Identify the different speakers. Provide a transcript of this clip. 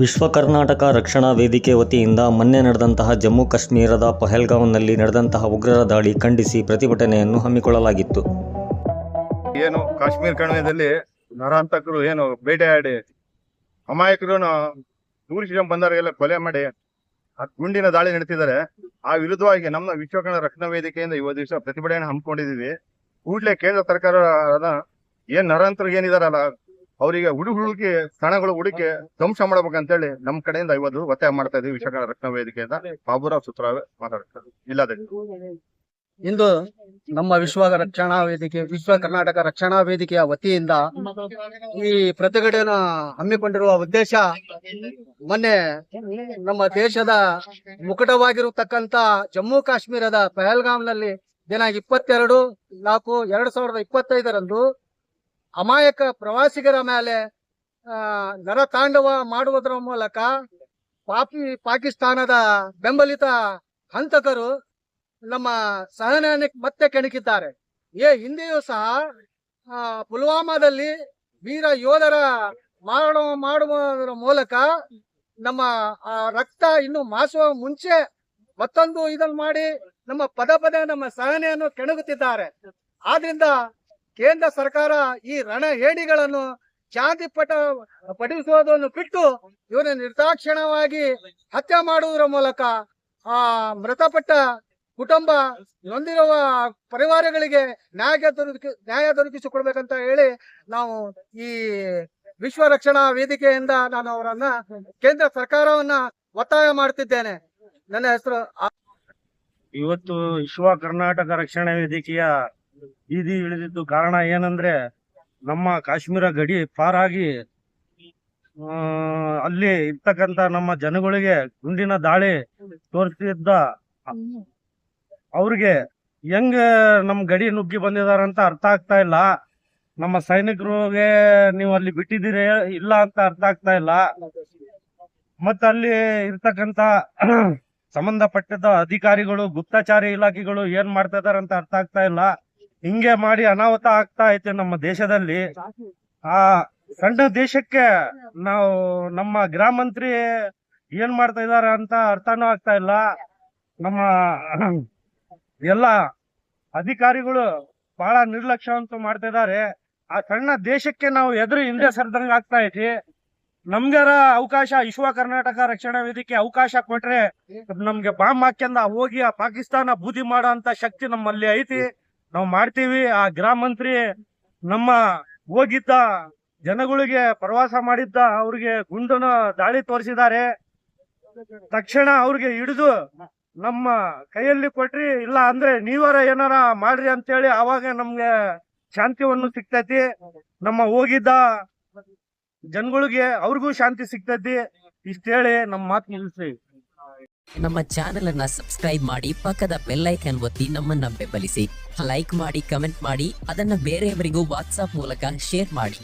Speaker 1: ವಿಶ್ವ ಕರ್ನಾಟಕ ರಕ್ಷಣಾ ವೇದಿಕೆ ವತಿಯಿಂದ ಮೊನ್ನೆ ನಡೆದಂತಹ ಜಮ್ಮು ಕಾಶ್ಮೀರದ ಪಹಲ್ಗಾಂವ್ನಲ್ಲಿ ನಡೆದಂತಹ ಉಗ್ರರ ದಾಳಿ ಖಂಡಿಸಿ ಪ್ರತಿಭಟನೆಯನ್ನು ಹಮ್ಮಿಕೊಳ್ಳಲಾಗಿತ್ತು.
Speaker 2: ಏನು ಕಾಶ್ಮೀರ ಕಣಿವೆಯಲ್ಲಿ ನರಾಂತಕರು ಏನು ಬೇಟೆಯಾಡಿ ಅಮಾಯಕರನ್ನು ದೂರ ಬಂದವರಿಗೆಲ್ಲ ಕೊಲೆ ಮಾಡಿ ಗುಂಡಿನ ದಾಳಿ ನಡೆಸಿದರೆ ಆ ವಿರುದ್ಧವಾಗಿ ನಮ್ಮ ವಿಶ್ವ ಕನ್ನಡ ರಕ್ಷಣಾ ವೇದಿಕೆಯಿಂದ ಇವತ್ತು ದಿವಸ ಪ್ರತಿಭಟನೆ ಹಮ್ಮಿಕೊಂಡಿದ್ದೀವಿ. ಕೂಡಲೇ ಕೇಂದ್ರ ಸರ್ಕಾರ ಏನ್ ನರಾಂತರು ಏನಿದಾರಲ್ಲ ಅವರಿಗೆ ಹುಡುಗ ಹುಡುಕಿ ಸ್ಥಳಗಳು ಹುಡುಕಿ ಧ್ವಂಸ ಮಾಡ್ಬೇಕಂತೇಳಿ ನಮ್ಮ ಕಡೆಯಿಂದ ಐವತ್ತು ಒತ್ತಾಯ ಮಾಡ್ತಾ ಇದೀವಿ ವಿಶ್ವ ಕನ್ನಡ ರಕ್ಷಣಾ ವೇದಿಕೆಯಿಂದ ಬಾಬುರಾವ್ ಸುತ್ರಾವೆ ಮಾತಾಡ್ತಾರೆ. ಇಲ್ಲದೆ.
Speaker 3: ಇಂದು ನಮ್ಮ ವಿಶ್ವ ರಕ್ಷಣಾ ವೇದಿಕೆ ವಿಶ್ವ ಕರ್ನಾಟಕ ರಕ್ಷಣಾ ವೇದಿಕೆಯ ವತಿಯಿಂದ ಈ ಪ್ರತಿಭಟನೆ ಹಮ್ಮಿಕೊಂಡಿರುವ ಉದ್ದೇಶ ಮೊನ್ನೆ ನಮ್ಮ ದೇಶದ ಮುಕುಟವಾಗಿರತಕ್ಕಂತ ಜಮ್ಮು ಕಾಶ್ಮೀರದ ಪಹಲ್ಗಾಮ್ನಲ್ಲಿ ದಿನ ಇಪ್ಪತ್ತೆರಡು ನಾಲ್ಕು ಎರಡ್ ಸಾವಿರದ ಇಪ್ಪತ್ತೈದರಂದು ಅಮಾಯಕ ಪ್ರವಾಸಿಗರ ಮೇಲೆ ನರ ತಾಂಡವ ಮಾಡುವುದರ ಮೂಲಕ ಪಾಪಿ ಪಾಕಿಸ್ತಾನದ ಬೆಂಬಲಿತ ಹಂತಕರು ನಮ್ಮ ಸಹನೆಯನ್ನು ಮತ್ತೆ ಕೆಣಕಿದ್ದಾರೆ. ಏ ಹಿಂದೆಯೂ ಸಹ ಪುಲ್ವಾಮಾದಲ್ಲಿ ವೀರ ಯೋಧರ ಮಾಡುವ ಮಾಡುವುದರ ಮೂಲಕ ನಮ್ಮ ರಕ್ತ ಇನ್ನು ಮಾಸುವ ಮುಂಚೆ ಮತ್ತೊಂದು ಇದನ್ನು ಮಾಡಿ ನಮ್ಮ ಪದ ಪದೇ ನಮ್ಮ ಸಹನೆಯನ್ನು ಕೆಣಗುತ್ತಿದ್ದಾರೆ ಆದ್ರಿಂದ ಕೇಂದ್ರ ಸರ್ಕಾರ ಈ ರಣ ಹೇಡಿಗಳನ್ನು ಜಾತಿ ಪಟ ಪಡಿಸುವುದನ್ನು ಬಿಟ್ಟು ಇವರು ನಿರ್ದಾಕ್ಷಿಣ್ಯವಾಗಿ ಹತ್ಯೆ ಮಾಡುವುದರ ಮೂಲಕ ಆ ಮೃತಪಟ್ಟ ಕುಟುಂಬ ನೊಂದಿರುವ ಪರಿವಾರಗಳಿಗೆ ನ್ಯಾಯ ದೊರಕಿ, ನ್ಯಾಯ ದೊರಕಿಸಿಕೊಡ್ಬೇಕಂತ ಹೇಳಿ ನಾವು ಈ ವಿಶ್ವ ರಕ್ಷಣಾ ವೇದಿಕೆಯಿಂದ ನಾನು ಅವರನ್ನ ಕೇಂದ್ರ ಸರ್ಕಾರವನ್ನ ಒತ್ತಾಯ ಮಾಡ್ತಿದ್ದೇನೆ. ನನ್ನ ಹೆಸರು
Speaker 4: ಇವತ್ತು ವಿಶ್ವ ಕರ್ನಾಟಕ ರಕ್ಷಣಾ ವೇದಿಕೆಯ ಬೀದಿ ಇಳಿದಿದ್ದು ಕಾರಣ ಏನಂದ್ರೆ ನಮ್ಮ ಕಾಶ್ಮೀರ ಗಡಿ ಪಾರಾಗಿ ಅಲ್ಲಿ ಇರ್ತಕ್ಕಂತ ನಮ್ಮ ಜನಗಳಿಗೆ ಗುಂಡಿನ ದಾಳಿ ತೋರಿಸಿದ್ದ ಅವ್ರಿಗೆ ಹೆಂಗ ನಮ್ ಗಡಿ ನುಗ್ಗಿ ಬಂದಿದಾರಂತ ಅರ್ಥ ಆಗ್ತಾ ಇಲ್ಲ. ನಮ್ಮ ಸೈನಿಕರಿಗೆ ನೀವು ಅಲ್ಲಿ ಬಿಟ್ಟಿದ್ದೀರಿ ಇಲ್ಲ ಅಂತ ಅರ್ಥ ಆಗ್ತಾ ಇಲ್ಲ. ಮತ್ತ ಅಲ್ಲಿ ಇರ್ತಕ್ಕಂತ ಸಂಬಂಧಪಟ್ಟಿದ್ದ ಅಧಿಕಾರಿಗಳು, ಗುಪ್ತಚಾರಿ ಇಲಾಖೆಗಳು ಏನ್ ಮಾಡ್ತಾ ಇದಾರಂತ ಅರ್ಥ ಆಗ್ತಾ ಇಲ್ಲ. ಹಿಂಗೆ ಮಾಡಿ ಅನಾಹುತ ಆಗ್ತಾ ಐತೆ ನಮ್ಮ ದೇಶದಲ್ಲಿ. ಆ ಸಣ್ಣ ದೇಶಕ್ಕೆ ನಾವು ನಮ್ಮ ಗೃಹ ಮಂತ್ರಿ ಏನ್ ಮಾಡ್ತಾ ಇದಾರೆ ಅಂತ ಅರ್ಥನೂ ಆಗ್ತಾ ಇಲ್ಲ. ನಮ್ಮ ಎಲ್ಲ ಅಧಿಕಾರಿಗಳು ಬಹಳ ನಿರ್ಲಕ್ಷ್ಯ ಅಂತೂ ಮಾಡ್ತಾ ಇದಾರೆ ಆ ಸಣ್ಣ ದೇಶಕ್ಕೆ ನಾವು ಎದುರು ಹಿಂದೆ ಸರ್ದಂಗ ಆಗ್ತಾ ಐತಿ. ನಮ್ಗಾರ ಅವಕಾಶ ವಿಶ್ವ ಕರ್ನಾಟಕ ರಕ್ಷಣಾ ವೇದಿಕೆ ಅವಕಾಶ ಕೊಟ್ರೆ ನಮ್ಗೆ ಬಾಂಬ್ ಹಾಕ್ಯಂದ ಹೋಗಿ ಆ ಪಾಕಿಸ್ತಾನ ಬೂದಿ ಮಾಡೋ ಅಂತ ಶಕ್ತಿ ನಮ್ಮಲ್ಲಿ ಐತಿ. ನಾವು ಮಾಡ್ತೀವಿ. ಆ ಗ್ರಾಮ ಮಂತ್ರಿ ನಮ್ಮ ಹೋಗಿದ್ದ ಜನಗಳಿಗೆ ಪ್ರವಾಸ ಮಾಡಿದ್ದ ಅವ್ರಿಗೆ ಗುಂಡನ ದಾಳಿ ತೋರಿಸಿದ್ದಾರೆ. ತಕ್ಷಣ ಅವ್ರಿಗೆ ಹಿಡಿದು ನಮ್ಮ ಕೈಯಲ್ಲಿ ಕೊಟ್ರಿ, ಇಲ್ಲ ಅಂದ್ರೆ ನೀವಾರ ಏನಾರ ಮಾಡ್ರಿ ಅಂತೇಳಿ ಅವಾಗ ನಮ್ಗೆ ಶಾಂತಿವನ್ನು ಸಿಗ್ತೈತಿ. ನಮ್ಮ ಹೋಗಿದ್ದ ಜನಗಳಿಗೆ ಅವ್ರಿಗೂ ಶಾಂತಿ ಸಿಗ್ತೈತಿ. ಇಷ್ಟೇಳಿ ನಮ್ಮ ಮಾತು ನಿಲ್ಲಿಸ್ತೀವಿ
Speaker 5: ನಮ್ಮ ಚಾನೆಲ್ ಅನ್ನ ಸಬ್ಸ್ಕ್ರೈಬ್ ಮಾಡಿ, ಪಕ್ಕದ ಬೆಲ್ ಐಕನ್ ಒತ್ತಿ ನಮ್ಮನ್ನ ಬೆಂಬಲಿಸಿ. ಲೈಕ್ ಮಾಡಿ ಕಮೆಂಟ್ ಮಾಡಿ, ಅದನ್ನ ಬೇರೆಯವರಿಗೂ ವಾಟ್ಸ್ಆಪ್ ಮೂಲಕ ಶೇರ್ ಮಾಡಿ.